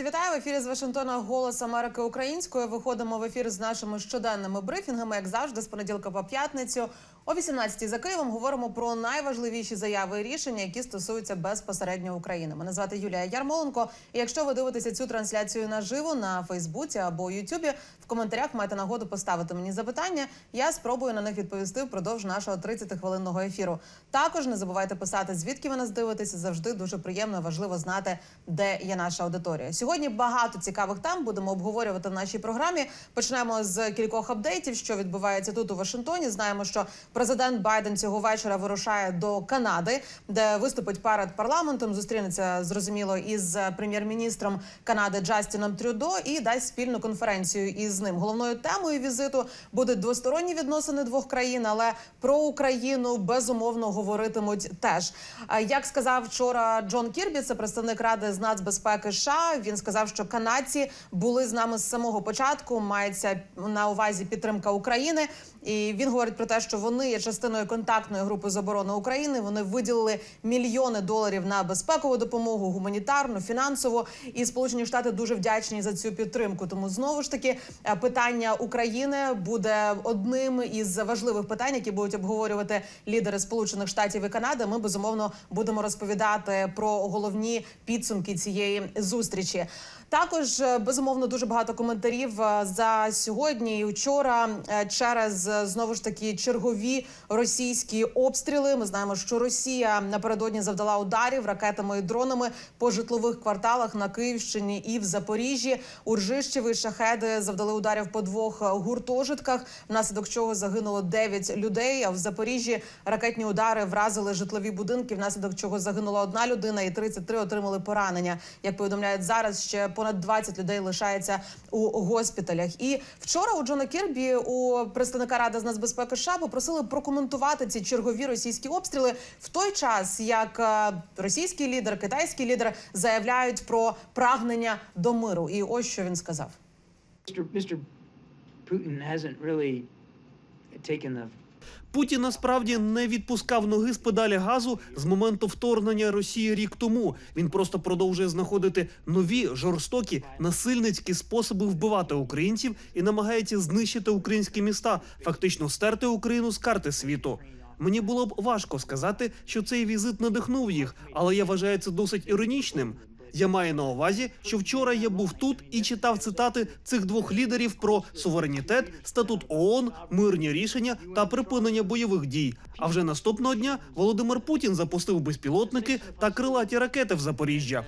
Друзі, вітаю в ефірі з Вашингтона Голос Америки Українською. Виходимо в ефір з нашими щоденними брифінгами, як завжди, з понеділка по п'ятницю. О 18-й за Києвом говоримо про найважливіші заяви і рішення, які стосуються безпосередньо України. Мене звати Юлія Ярмоленко. І якщо ви дивитеся цю трансляцію наживо на Фейсбуці або Ютубі, в коментарях маєте нагоду поставити мені запитання. Я спробую на них відповісти впродовж нашого 30-хвилинного ефіру. Також не забувайте писати, звідки ви нас дивитеся. Завжди дуже приємно і важливо знати, де є наша аудиторія. Сьогодні багато цікавих тем будемо обговорювати в нашій програмі. Почнемо з кількох апдейтів, що відбувається тут у Вашингтоні. Знаємо, що президент Байден цього вечора вирушає до Канади, де виступить перед парламентом. Зустрінеться зрозуміло із прем'єр-міністром Канади Джастіном Трюдо і дасть спільну конференцію із ним. Головною темою візиту будуть двосторонні відносини двох країн, але про Україну безумовно говоритимуть теж. Як сказав вчора Джон Кірбі, це представник ради з нацбезпеки США. Він сказав, що канадці були з нами з самого початку. Мається на увазі підтримка України. І він говорить про те, що вони є частиною контактної групи з оборони України. Вони виділили мільйони доларів на безпекову допомогу, гуманітарну, фінансову. І Сполучені Штати дуже вдячні за цю підтримку. Тому знову ж таки е, питання України буде одним із важливих питань, які будуть обговорювати лідери Сполучених Штатів і Канади. Ми безумовно будемо розповідати про головні підсумки цієї зустрічі. Також е, безумовно дуже багато коментарів е, за сьогодні і вчора е, через знову ж таки чергові російські обстріли. Ми знаємо, що Росія напередодні завдала ударів ракетами і дронами по житлових кварталах на Київщині і в Запоріжжі. Уржищеві шахеди завдали ударів по двох гуртожитках, внаслідок чого загинуло 9 людей. А в Запоріжжі ракетні удари вразили житлові будинки, внаслідок чого загинула одна людина, і 33 отримали поранення. Як повідомляють зараз, ще понад 20 людей лишається у госпіталях. І вчора у Джона Кірбі, у представника ради з нацбезпеки США, попросили прокоментувати ці чергові російські обстріли в той час, як е, російський лідер, китайський лідер заявляють про прагнення до миру. І ось що він сказав. Mr. Putin hasn't really taken the Путін насправді не відпускав ноги з педалі газу з моменту вторгнення Росії рік тому. Він просто продовжує знаходити нові жорстокі насильницькі способи вбивати українців і намагається знищити українські міста, фактично стерти Україну з карти світу. Мені було б важко сказати, що цей візит надихнув їх, але я вважаю це досить іронічним. Я маю на увазі, що вчора я був тут і читав цитати цих двох лідерів про суверенітет, статут ООН, мирні рішення та припинення бойових дій. А вже наступного дня Володимир Путін запустив безпілотники та крилаті ракети в Запоріжжя.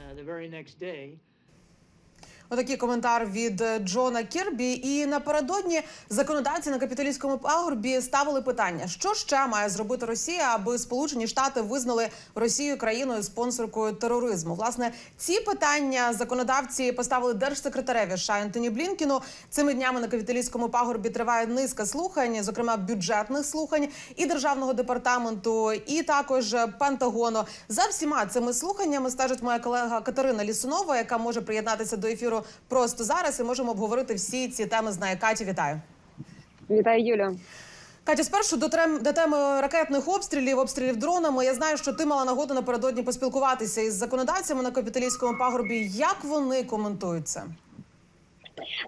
Отакий коментар від е, Джона Кірбі. І напередодні законодавці на капітолійському пагорбі ставили питання, що ще має зробити Росія, аби Сполучені Штати визнали Росію країною спонсоркою тероризму. Власне, ці питання законодавці поставили держсекретареві США Ентоні Блінкіну. Цими днями на капітолійському пагорбі триває низка слухань, зокрема бюджетних слухань і державного департаменту, і також Пентагону. За всіма цими слуханнями стежить моя колега Катерина Лісунова, яка може приєднатися до ефіру просто зараз. І можемо обговорити всі ці теми з нею. Каті, вітаю. Вітаю, Юля. Катя, спершу до трем до теми ракетних обстрілів, обстрілів дронами. Я знаю, що ти мала нагоду напередодні поспілкуватися із законодавцями на капіталійському пагорбі. Як вони коментують це?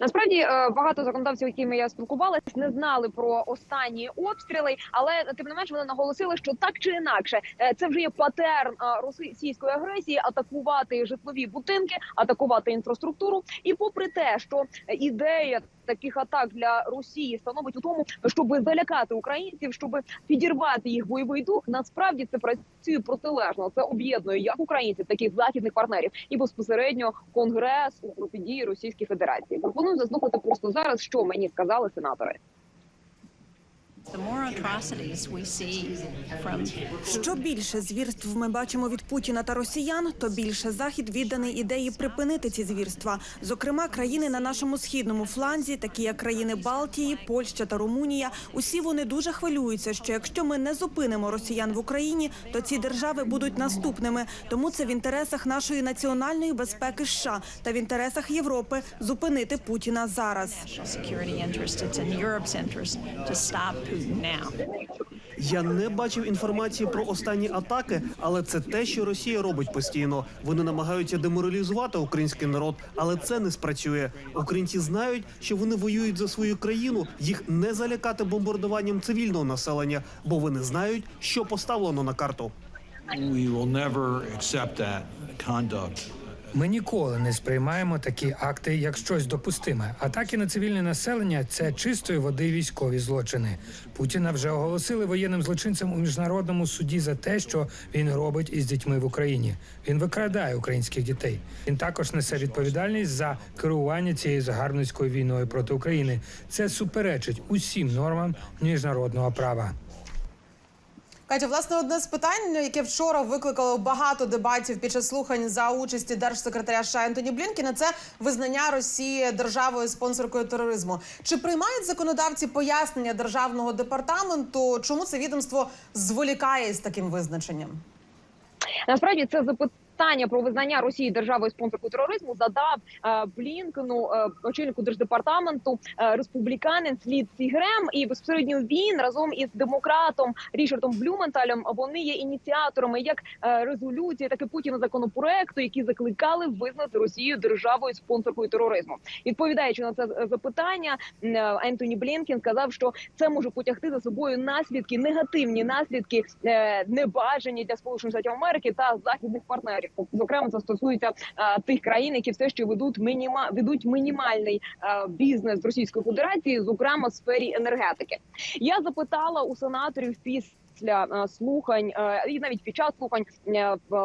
Насправді е, багато законодавців, якими я спілкувалася, не знали про останні обстріли, але тим не менш вони наголосили, що так чи інакше е, це вже є патерн е, російської агресії атакувати житлові будинки, атакувати інфраструктуру. І попри те, що ідея таких атак для Росії становить у тому, щоб залякати українців, щоб підірвати їх бойовий дух. Насправді це працює протилежно. Це об'єднує як українців, так і західних партнерів, і безпосередньо конгрес у групі дії Російської Федерації. Пропоную заслухати просто зараз, що мені сказали сенатори. The more atrocities we see from Що більше звірств ми бачимо від Путіна та росіян, то більше захід відданий ідеї припинити ці звірства. Зокрема, країни на нашому східному фланзі, такі як країни Балтії, Польща та Румунія, усі вони дуже хвилюються, що якщо ми не зупинимо росіян в Україні, то ці держави будуть наступними. Тому це в інтересах нашої національної безпеки США та в інтересах Європи зупинити Путіна зараз. Я не бачив інформації про останні атаки, але це те, що Росія робить постійно. Вони намагаються деморалізувати український народ, але це не спрацює. Українці знають, що вони воюють за свою країну. Їх не залякати бомбардуванням цивільного населення, бо вони знають, що поставлено на карту. We will never accept that conduct. Ми ніколи не сприймаємо такі акти як щось допустиме. Атаки на цивільне населення це чистої води військові злочини. Путіна вже оголосили воєнним злочинцем у міжнародному суді за те, що він робить із дітьми в Україні. Він викрадає українських дітей. Він також несе відповідальність за керування цією загарбницькою війною проти України. Це суперечить усім нормам міжнародного права. Катя, власне, одне з питань, яке вчора викликало багато дебатів під час слухань за участі держсекретаря США Ентоні Блінкіна, це визнання Росії державою спонсоркою тероризму. Чи приймають законодавці пояснення державного департаменту, чому це відомство зволікає з таким визначенням? Насправді це запитання про визнання Росії державою спонсоркою тероризму задав е, Блінкену, е, очільнику держдепартаменту, е, республіканець Лідсі Грем. І безпосередньо він разом із демократом Рішардом Блюменталем вони є ініціаторами як резолюції, так і Путіна законопроекту, які закликали визнати Росію державою спонсоркою тероризму. Відповідаючи на це запитання, Ентоні Блінкен сказав, що це може потягти за собою наслідки, негативні наслідки, небажані для Сполучених Штатів Америки та західних партнерів. Зокрема, це стосується е, тих країн, які все ще ведуть мініма ведуть мінімальний е, бізнес з Російської Федерації, зокрема в сфері енергетики. Я запитала у сенаторів після е, слухань і навіть під час слухань,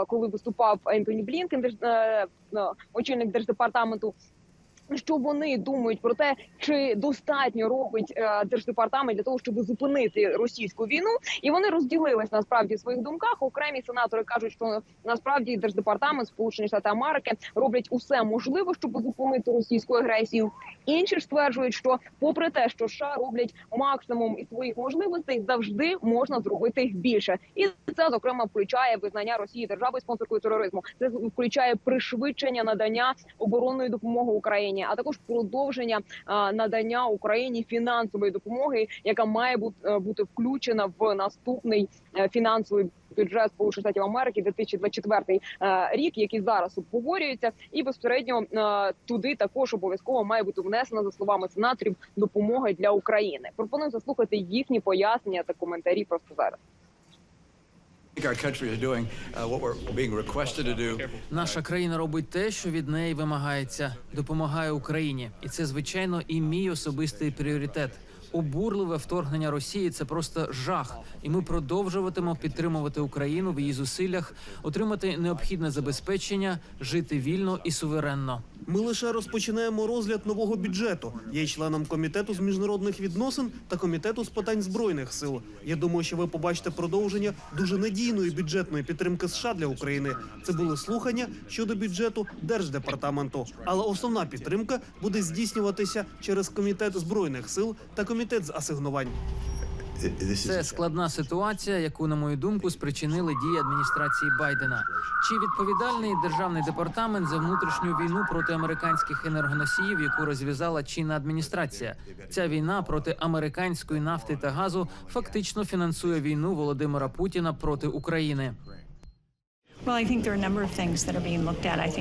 коли виступав Ентоні Блінкен, е, е, очільник держдепартаменту. Що вони думають про те, чи достатньо робить е, держдепартамент для того, щоб зупинити російську війну, і вони розділились насправді в своїх думках. Окремі сенатори кажуть, що насправді держдепартамент Сполучені Штати Америки роблять усе можливе, щоб зупинити російську агресію. Інші ж стверджують, що попри те, що США роблять максимум із своїх можливостей, завжди можна зробити більше, і це зокрема включає визнання Росії державою спонсоркою тероризму. Це включає пришвидшення надання оборонної допомоги Україні, а також продовження надання Україні фінансової допомоги, яка має бути, е, включена в наступний е, фінансовий бюджет Сполучених Штатів Америки 2024 е, рік, який зараз обговорюється, і безпосередньо туди також обов'язково має бути внесена за словами сенаторів допомога для України. Пропоную заслухати їхні пояснення та коментарі просто зараз. Наша країна робить те, що від неї вимагається, допомагає Україні, і це звичайно і мій особистий пріоритет. Обурливе вторгнення Росії це просто жах, і ми продовжуватимемо підтримувати Україну в її зусиллях, отримати необхідне забезпечення, жити вільно і суверенно. Ми лише розпочинаємо розгляд нового бюджету. Я є членом комітету з міжнародних відносин та комітету з питань збройних сил. Я думаю, що ви побачите продовження дуже надійної бюджетної підтримки США для України. Це були слухання щодо бюджету держдепартаменту. Але основна підтримка буде здійснюватися через комітет збройних сил та комітет з асигнувань. Це складна ситуація, яку, на мою думку, спричинили дії адміністрації Байдена. Чи відповідальний державний департамент за внутрішню війну проти американських енергоносіїв, яку розв'язала чинна адміністрація? Ця війна проти американської нафти та газу фактично фінансує війну Володимира Путіна проти України.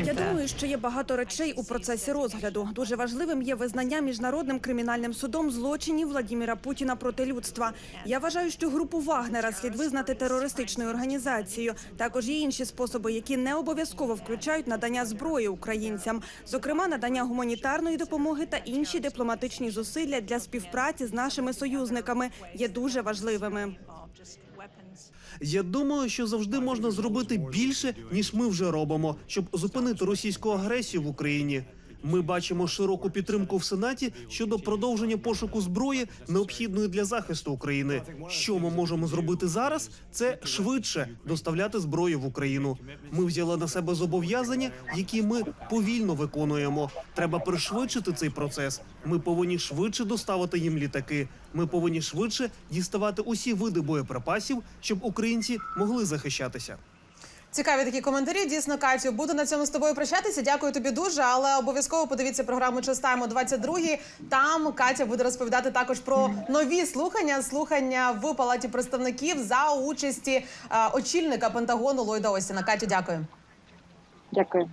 Я думаю, що є багато речей у процесі розгляду. Дуже важливим є визнання міжнародним кримінальним судом злочинів Владіміра Путіна проти людства. Я вважаю, що групу Вагнера слід визнати терористичною організацією. Також є інші способи, які не обов'язково включають надання зброї українцям, зокрема надання гуманітарної допомоги та інші дипломатичні зусилля для співпраці з нашими союзниками є дуже важливими. Я думаю, що завжди можна зробити більше, ніж ми вже робимо, щоб зупинити російську агресію в Україні. Ми бачимо широку підтримку в Сенаті щодо продовження пошуку зброї, необхідної для захисту України. Що ми можемо зробити зараз? Це швидше доставляти зброю в Україну. Ми взяли на себе зобов'язання, які ми повільно виконуємо. Треба пришвидшити цей процес. Ми повинні швидше доставити їм літаки. Ми повинні швидше діставати усі види боєприпасів, щоб українці могли захищатися. Цікаві такі коментарі. Дійсно, Катю, буду на цьому з тобою прощатися. Дякую тобі дуже. Але обов'язково подивіться програму Частаємо 22 Там Катя буде розповідати також про нові слухання. Слухання в палаті представників за участі е, очільника Пентагону Ллойда Остіна. Катю, дякую. Дякую.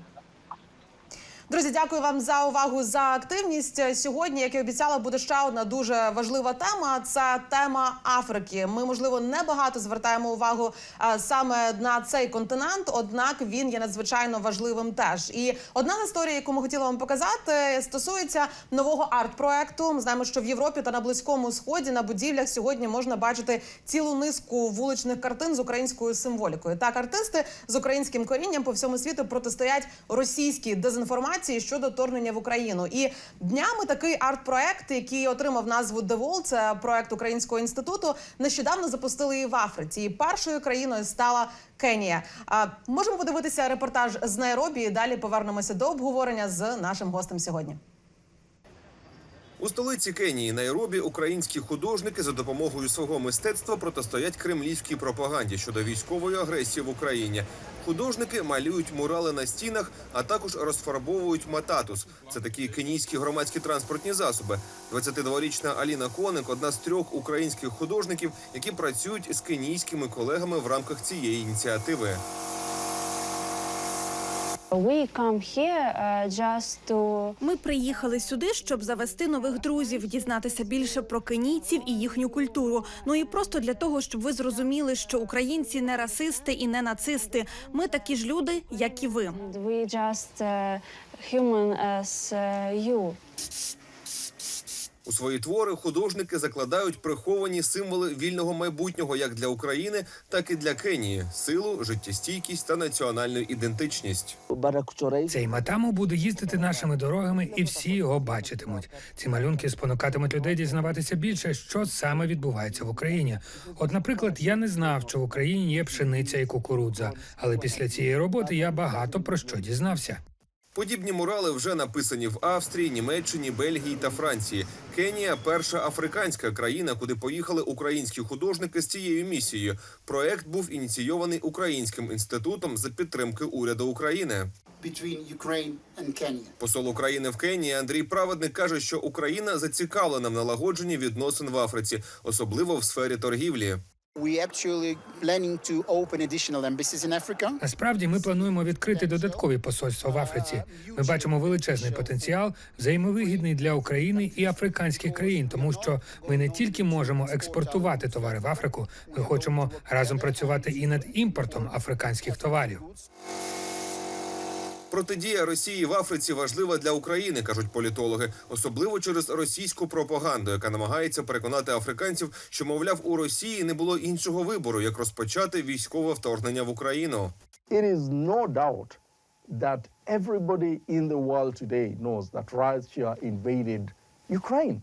Друзі, дякую вам за увагу за активність. Сьогодні, як і обіцяла, буде ще одна дуже важлива тема. Це тема Африки. Ми можливо небагато звертаємо увагу саме на цей континент, однак він є надзвичайно важливим теж. І одна з історій, яку ми хотіли вам показати, стосується нового арт-проекту. Ми знаємо, що в Європі та на близькому сході на будівлях сьогодні можна бачити цілу низку вуличних картин з українською символікою. Так, артисти з українським корінням по всьому світу протистоять російській дезінформації щодо вторгнення в Україну. І днями такий арт-проект, який отримав назву The це проект Українського інституту, нещодавно запустили і в Африці. І першою країною стала Кенія. А можемо подивитися репортаж з Найробі. і Далі повернемося до обговорення з нашим гостем сьогодні. У столиці Кенії Найробі українські художники за допомогою свого мистецтва протистоять кремлівській пропаганді щодо військової агресії в Україні. Художники малюють мурали на стінах, а також розфарбовують мататус. Це такі кенійські громадські транспортні засоби. 22-річна Аліна Коник одна з трьох українських художників, які працюють з кенійськими колегами в рамках цієї ініціативи. Ми приїхали сюди, щоб завести нових друзів, дізнатися більше про кенійців і їхню культуру. Ну і просто для того, щоб ви зрозуміли, що українці не расисти і не нацисти. Ми такі ж люди, як і ви. we just uh, human as uh, you. У свої твори художники закладають приховані символи вільного майбутнього як для України, так і для Кенії: силу, життєстійкість та національну ідентичність. Цей матаму буде їздити нашими дорогами, і всі його бачитимуть. Ці малюнки спонукатимуть людей дізнаватися більше, що саме відбувається в Україні. От, наприклад, я не знав, що в Україні є пшениця і кукурудза, але після цієї роботи я багато про що дізнався. Подібні мурали вже написані в Австрії, Німеччині, Бельгії та Франції. Кенія перша африканська країна, куди поїхали українські художники з цією місією. Проект був ініційований українським інститутом за підтримки уряду України. Посол України в Кенії Андрій Праведник каже, що Україна зацікавлена в налагодженні відносин в Африці, особливо в сфері торгівлі. Насправді ми плануємо відкрити додаткові посольства в Африці. Ми бачимо величезний потенціал, взаємовигідний для України і африканських країн, тому що ми не тільки можемо експортувати товари в Африку, ми хочемо разом працювати і над імпортом африканських товарів. Протидія Росії в Африці важлива для України, кажуть політологи, особливо через російську пропаганду, яка намагається переконати африканців, що мовляв у Росії не було іншого вибору, як розпочати військове вторгнення в Україну. It is no doubt that everybody in the world today knows that Russia invaded.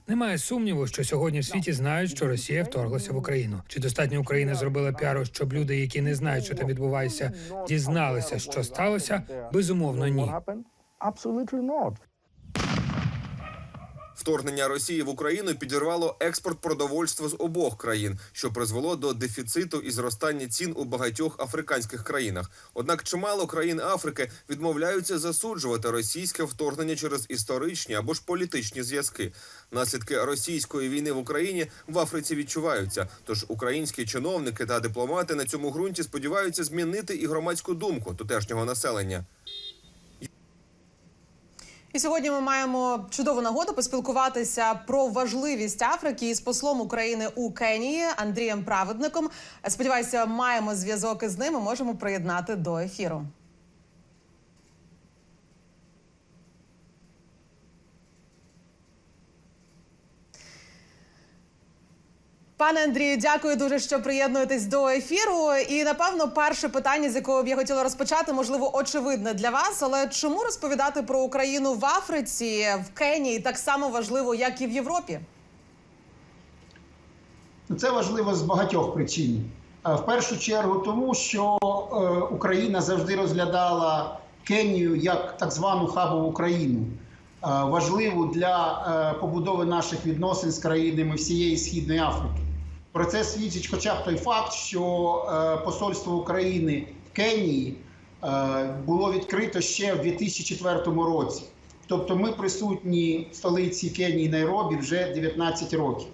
Немає сумніву, що сьогодні в світі знають, що Росія вторглася в Україну. Чи достатньо Україна зробила піару, щоб люди, які не знають, що там відбувається, дізналися, що сталося? Безумовно, ні. Вторгнення Росії в Україну підірвало експорт продовольства з обох країн, що призвело до дефіциту і зростання цін у багатьох африканських країнах. Однак чимало країн Африки відмовляються засуджувати російське вторгнення через історичні або ж політичні зв'язки. Наслідки російської війни в Україні в Африці відчуваються. Тож українські чиновники та дипломати на цьому ґрунті сподіваються змінити і громадську думку тутешнього населення. І сьогодні ми маємо чудову нагоду поспілкуватися про важливість Африки із послом України у Кенії Андрієм Праведником. Сподіваюся, маємо зв'язок із ним. і Можемо приєднати до ефіру. Пане Андрію, дякую дуже, що приєднуєтесь до ефіру. І напевно, перше питання, з якого б я хотіла розпочати, можливо, очевидне для вас. Але чому розповідати про Україну в Африці, в Кенії так само важливо, як і в Європі? Це важливо з багатьох причин. Е, В першу чергу, тому що е, Україна завжди розглядала Кенію як так звану хабову країну, е, важливу для побудови наших відносин з країнами всієї східної Африки. Про це свідчить хоча б той факт, що е, посольство України в Кенії е, було відкрито ще в 2004 році. Тобто ми присутні в столиці Кенії Найробі вже 19 років.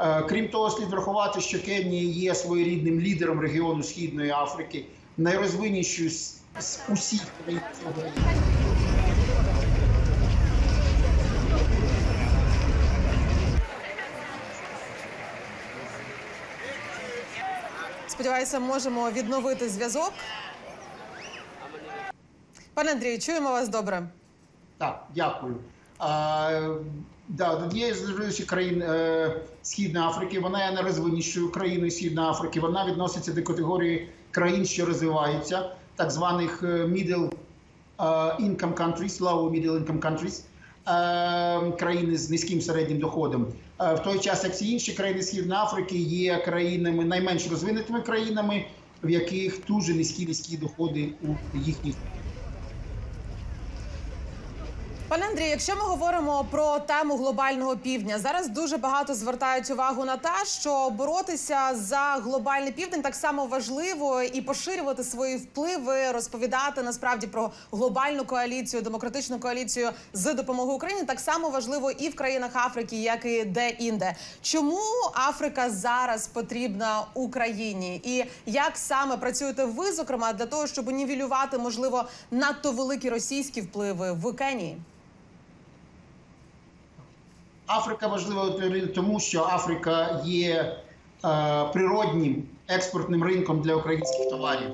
Е, Крім того, слід врахувати, що Кенія є своєрідним лідером регіону Східної Африки, найрозвиннішою з з усіх країн Сподіваюся, можемо відновити зв'язок. Пане Андрію, чуємо вас добре. Так, дякую. А, да, однією з країн е, Східної Африки, вона є найрозвиннішою країною Східної Африки. Вона відноситься до категорії країн, що розвиваються, так званих е, middle е, income countries, low middle income countries, країни з низьким середнім доходом. Е, в той час, як всі інші країни Східної Африки є країнами найменш розвинутими країнами, в яких дуже низькі низькі доходи у їхніх Пане Андрію, якщо ми говоримо про тему глобального півдня, зараз дуже багато звертають увагу на те, що боротися за глобальний південь так само важливо і поширювати свої впливи, розповідати насправді про глобальну коаліцію, демократичну коаліцію з допомогою Україні так само важливо і в країнах Африки, як і де-інде. Чому Африка зараз потрібна Україні, і як саме працюєте ви, зокрема, для того, щоб нівелювати можливо надто великі російські впливи в Кенії? Африка важлива тому, що Африка є е, природнім експортним ринком для українських товарів.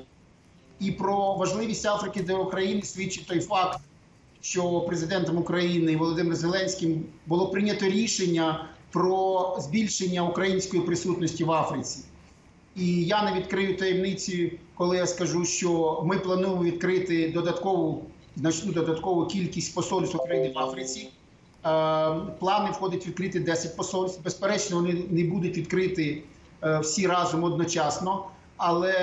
І про важливість Африки для України свідчить той факт, що президентом України Володимиром Зеленським було прийнято рішення про збільшення української присутності в Африці. І я не відкрию таємниці, коли я скажу, що ми плануємо відкрити додаткову значну додаткову кількість посольств України в Африці. Е, Плани входить відкрити 10 посольств. Безперечно, вони не будуть відкриті е, всі разом одночасно. Але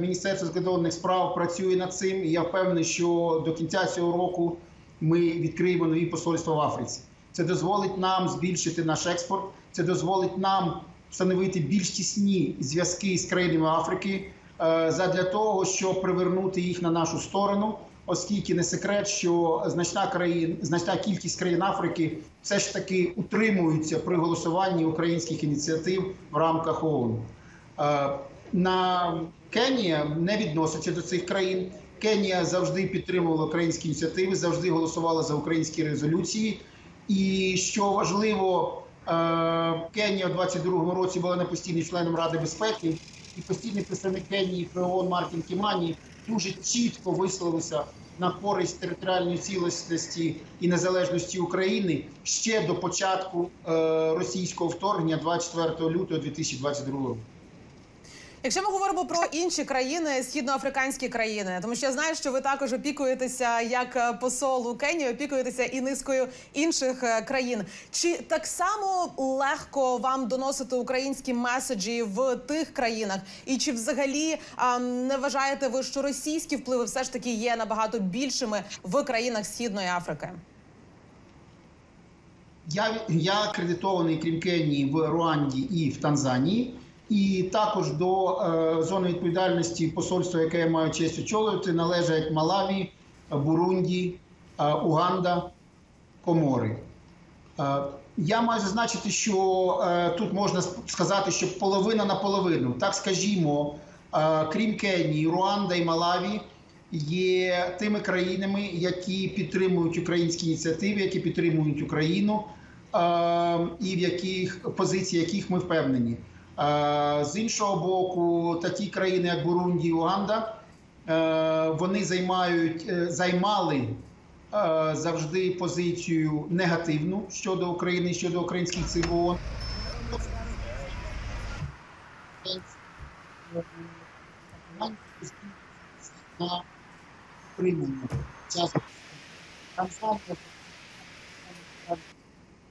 Міністерство закордонних справ працює над цим. І я впевнений, що до кінця цього року ми відкриємо нові посольства в Африці. Це дозволить нам збільшити наш експорт. Це дозволить нам встановити більш тісні зв'язки з країнами Африки е, задля того, щоб привернути їх на нашу сторону оскільки не секрет, що значна країн, значна кількість країн Африки все ж таки утримуються при голосуванні українських ініціатив в рамках ООН. Е, На Кенія не відноситься до цих країн. Кенія завжди підтримувала українські ініціативи, завжди голосувала за українські резолюції. І що важливо, е, Кенія у 22-му році була не постійним членом Ради безпеки, і постійний представник Кенії при ООН Мартін Кімані дуже чітко висловився на користь територіальної цілісності і незалежності України ще до початку е, російського вторгнення 24 лютого 2022 року. Якщо ми говоримо про інші країни, східноафриканські країни, тому що я знаю, що ви також опікуєтеся як е, посол у Кенії, опікуєтеся і низкою інших е, країн. Чи так само легко вам доносити українські меседжі в тих країнах? І чи взагалі а, не вважаєте ви, що російські впливи все ж таки є набагато більшими в країнах Східної Африки? Я, я акредитований крім Кенії в Руанді і в Танзанії. І також до е, зони відповідальності посольства, яке я маю честь очолювати, належать Малаві, Бурунді, е, Уганда, Комори. Е, я маю зазначити, що тут можна сказати, що половина на половину, так скажімо, крім Кенії, Руанда і Малаві є тими країнами, які підтримують українські ініціативи, які підтримують Україну, і в яких позиції яких ми впевнені. Е, З іншого боку, такі країни, як Бурунді і Уганда, е, вони займають е, займали завжди позицію негативну щодо України, щодо українських сил.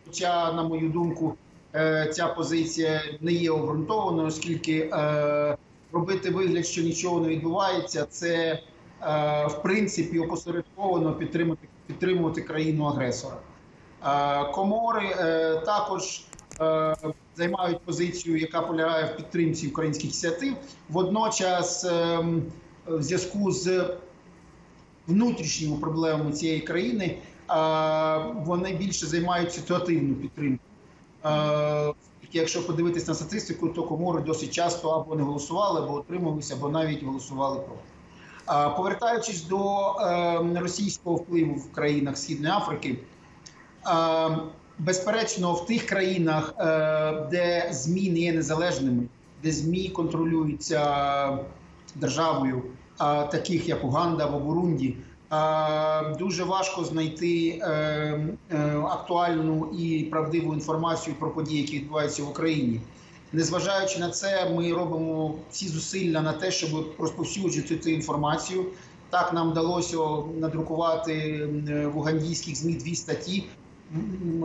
Хоча, на мою думку, ця позиція не є обґрунтованою, оскільки е, робити вигляд, що нічого не відбувається, це е, в принципі опосередковано підтримати підтримувати країну агресора. Е, Комори е, також е, займають позицію, яка полягає в підтримці українських ініціатив. Водночас ем, в зв'язку з внутрішніми проблемами цієї країни е, вони більше займають ситуативну підтримку. Е, Якщо подивитись на статистику, то комори досить часто або не голосували, або отрималися, або навіть голосували проти. Повертаючись до е, російського впливу в країнах Східної Африки, е, безперечно, в тих країнах, е, де ЗМІ не є незалежними, де ЗМІ контролюються державою, е, таких як Уганда або Бурунді, е, дуже важко знайти е, е, актуальну і правдиву інформацію про події, які відбуваються в Україні. Незважаючи на це, ми робимо всі зусилля на те, щоб розповсюджувати цю інформацію. Так нам вдалося надрукувати е, в угандійських змі дві статті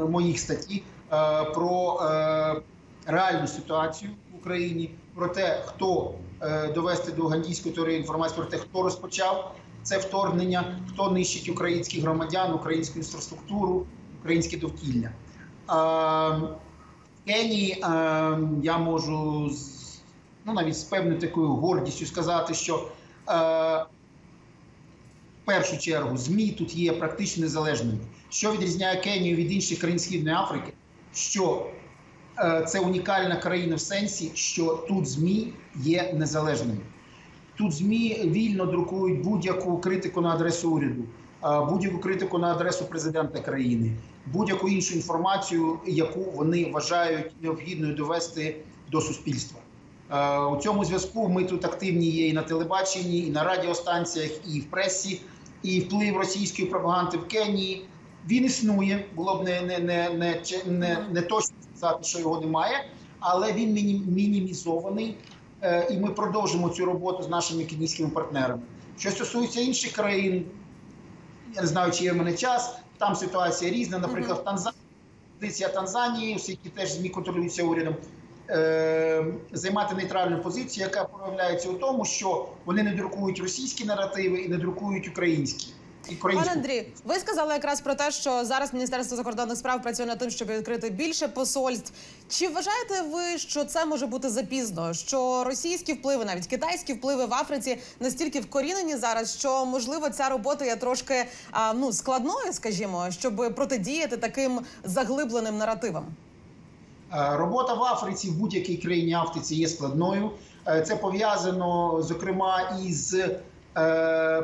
моїх статті е, про е, реальну ситуацію в Україні, про те, хто е, довести до угандійської теорії інформацію про те, хто розпочав це вторгнення, хто нищить українських громадян, українську інфраструктуру, українське довкілля. В Кенії я можу ну, навіть з певною такою гордістю сказати, що в першу чергу ЗМІ тут є практично незалежними. Що відрізняє Кенію від інших країн Східної Африки? Що е, це унікальна країна в сенсі, що тут ЗМІ є незалежними. Тут ЗМІ вільно друкують будь-яку критику на адресу уряду, будь-яку критику на адресу президента країни, будь-яку іншу інформацію, яку вони вважають необхідною довести до суспільства. У цьому зв'язку ми тут активні є і на телебаченні, і на радіостанціях, і в пресі, і вплив російської пропаганди в Кенії. Він існує, було б не, не, не, не, не, не точно сказати, що його немає, але він мінімізований. Е, І ми продовжимо цю роботу з нашими кенійськими партнерами. Що стосується інших країн, я не знаю, чи є в мене час. Там ситуація різна. Наприклад, в Танзанії позиція Танзанії, оскільки теж ЗМІ контролюються урядом, е, займати нейтральну позицію, яка проявляється у тому, що вони не друкують російські наративи і не друкують українські. І Пане. Андрій, ви сказали якраз про те, що зараз Міністерство закордонних справ працює над тим, щоб відкрити більше посольств. Чи вважаєте ви, що це може бути запізно? Що російські впливи, навіть китайські впливи в Африці настільки вкорінені зараз, що можливо ця робота є трошки а, ну складною, скажімо, щоб протидіяти таким заглибленим наративам? Е, Робота в Африці в будь-якій країні Африці є складною. Е, Це пов'язано зокрема із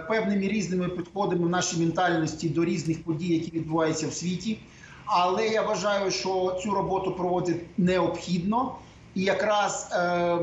певними різними підходами в нашій ментальності до різних подій, які відбуваються в світі. Але я вважаю, що цю роботу проводити необхідно, і якраз е,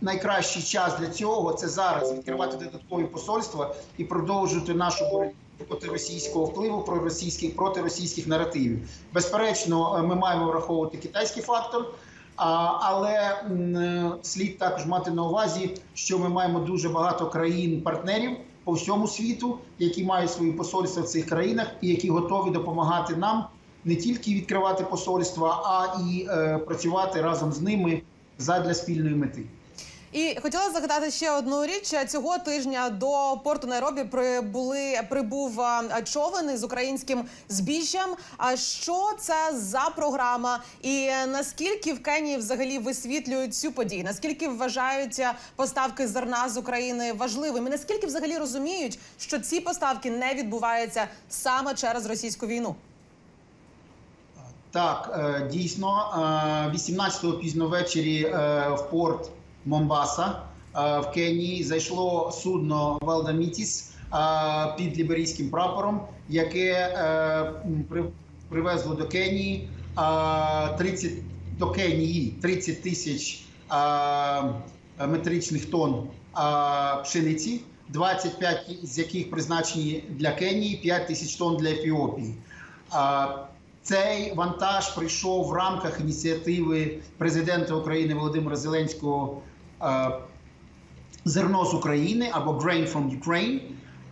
найкращий час для цього це зараз відкривати додаткові посольства і продовжувати нашу боротьбу проти російського впливу, про російських проти російських наративів. Безперечно, е, ми маємо враховувати китайський фактор. Але е, слід також мати на увазі, що ми маємо дуже багато країн-партнерів по всьому світу, які мають свої посольства в цих країнах і які готові допомагати нам не тільки відкривати посольства, а і е, працювати разом з ними задля спільної мети. І хотіла запитати ще одну річ. Цього тижня до порту Найробі прибули прибув човен із українським збіжжям. А що це за програма? І наскільки в Кенії взагалі висвітлюють цю подію? Наскільки вважають поставки зерна з України важливими? Наскільки взагалі розуміють, що ці поставки не відбуваються саме через російську війну? Так, е, дійсно, е, 18-го пізно ввечері е, в порт Момбаса е, в Кенії зайшло судно Валдамітіс е, під ліберійським прапором, яке е, привезло до Кенії е, 30 до Кенії 30 тисяч метричних тонн пшениці, 25 з яких призначені для Кенії, 5 тисяч тонн для Ефіопії. Цей вантаж прийшов в рамках ініціативи президента України Володимира Зеленського зерно з України або Grain from Ukraine.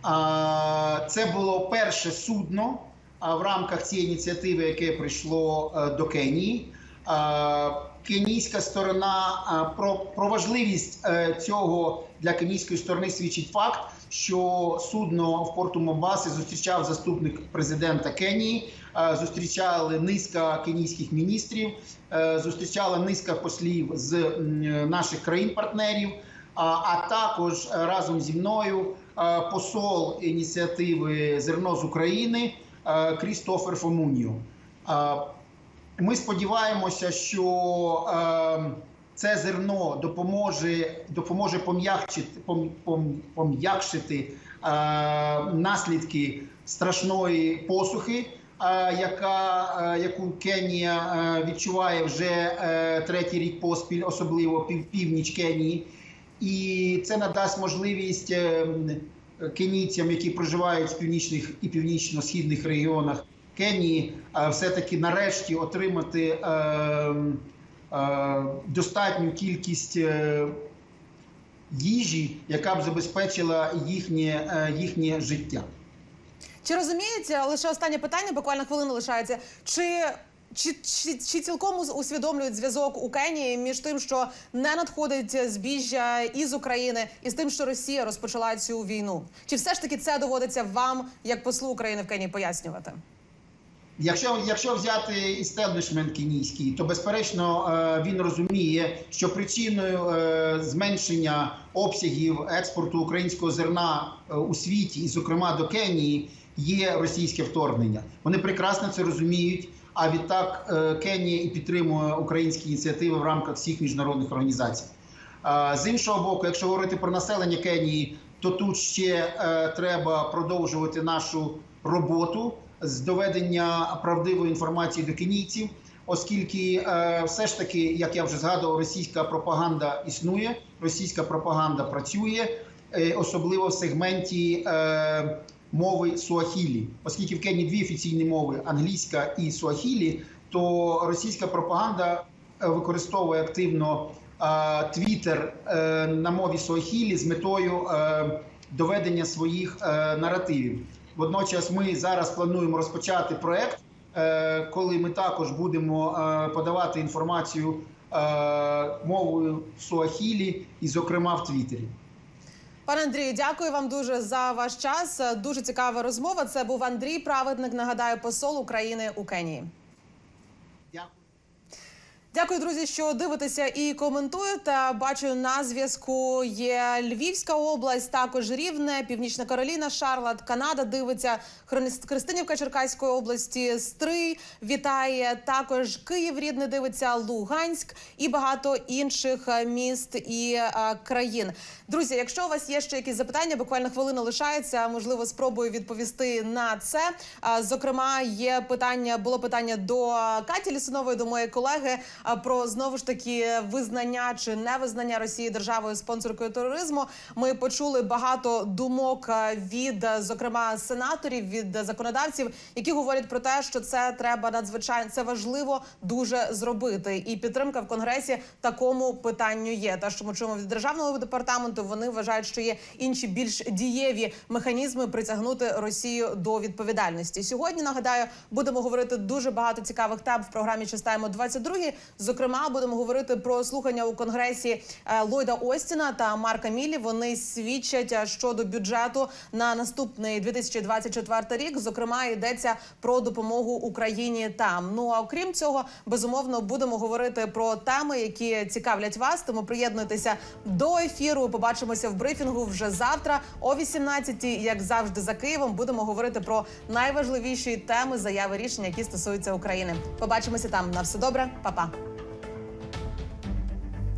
Е, Це було перше судно е, в рамках цієї ініціативи, яке прийшло е, до Кенії. Е, Кенійська сторона е, про, про важливість е, цього для кенійської сторони свідчить факт, що судно в порту Момбаси зустрічав заступник президента Кенії, е, зустрічали низка кенійських міністрів, е, зустрічала низка послів з наших країн-партнерів. а, також е, разом зі мною посол ініціативи Зерно з України Крістофер Фомуніо. Ми сподіваємося, що це зерно допоможе, допоможе пом'якчити, пом, пом, пом'якшити е, наслідки страшної посухи, е, яка, е, яку Кенія відчуває вже третій рік поспіль, особливо пів, північ Кенії. І це надасть можливість кенійцям, які проживають в північних і північно-східних регіонах Кенії, е, все-таки нарешті отримати достатню кількість е, їжі, яка б забезпечила їхнє, е, їхнє життя. Чи розумієте, лише останнє питання, буквально хвилина лишається. Чи, чи, чи, чи цілком ус- усвідомлюють зв'язок у Кенії між тим, що не надходить збіжжя із України, і з тим, що Росія розпочала цю війну? Чи все ж таки це доводиться вам, як послу України в Кенії, пояснювати? Якщо, якщо взяти істеблішмент кенійський, то безперечно е, він розуміє, що причиною е, зменшення обсягів експорту українського зерна е, у світі, і зокрема до Кенії, є російське вторгнення. Вони прекрасно це розуміють. А відтак Кенія і підтримує українські ініціативи в рамках всіх міжнародних організацій. З іншого боку, якщо говорити про населення Кенії, то тут ще треба продовжувати нашу роботу з доведення правдивої інформації до кенійців, оскільки е, все ж таки, як я вже згадував, російська пропаганда існує, російська пропаганда працює, е, особливо в сегменті е, мови суахілі, оскільки в Кенії дві офіційні мови англійська і суахілі, то російська пропаганда використовує активно Твіттер на мові суахілі з метою доведення своїх наративів. Водночас ми зараз плануємо розпочати проект, е, коли ми також будемо е, подавати інформацію е, мовою суахілі, і, зокрема, в Твіттері. Пане Андрію, дякую вам дуже за ваш час. Дуже цікава розмова. Це був Андрій Праведник. Нагадаю, посол України у Кенії. Дякую, друзі, що дивитеся і коментуєте. Бачу на зв'язку є Львівська область, також Рівне, Північна Кароліна, Шарлот, Канада дивиться Хрис- Христинівка Черкаської області, Стрий вітає. Також Київ рідне дивиться, Луганськ і багато інших е, міст і е, країн. Друзі, якщо у вас є ще якісь запитання, буквально хвилина лишається. Можливо, спробую відповісти на це. А, Зокрема, є питання, було питання до Каті Лісунової, до моєї колеги, а, про знову ж таки визнання чи невизнання Росії державою спонсоркою тероризму. Ми почули багато думок від, зокрема, сенаторів, від законодавців, які говорять про те, що це треба надзвичайно це важливо дуже зробити. І підтримка в конгресі такому питанню є. Те, що ми чуємо від державного департаменту, вони вважають, що є інші більш дієві механізми притягнути Росію до відповідальності. Сьогодні нагадаю, будемо говорити дуже багато цікавих тем в програмі Чистаємо 22 Зокрема, будемо говорити про слухання у конгресі е, Ллойда Остіна та Марка Мілі. Вони свідчать е, щодо бюджету на наступний 2024 рік. Зокрема, йдеться про допомогу Україні там. Ну а окрім цього, безумовно, будемо говорити про теми, які цікавлять вас. Тому приєднуйтеся до ефіру. Побачимося в брифінгу вже завтра о 18-й, Як завжди, за Києвом будемо говорити про найважливіші теми заяви рішення, які стосуються України. Побачимося там. На все добре, Па-па.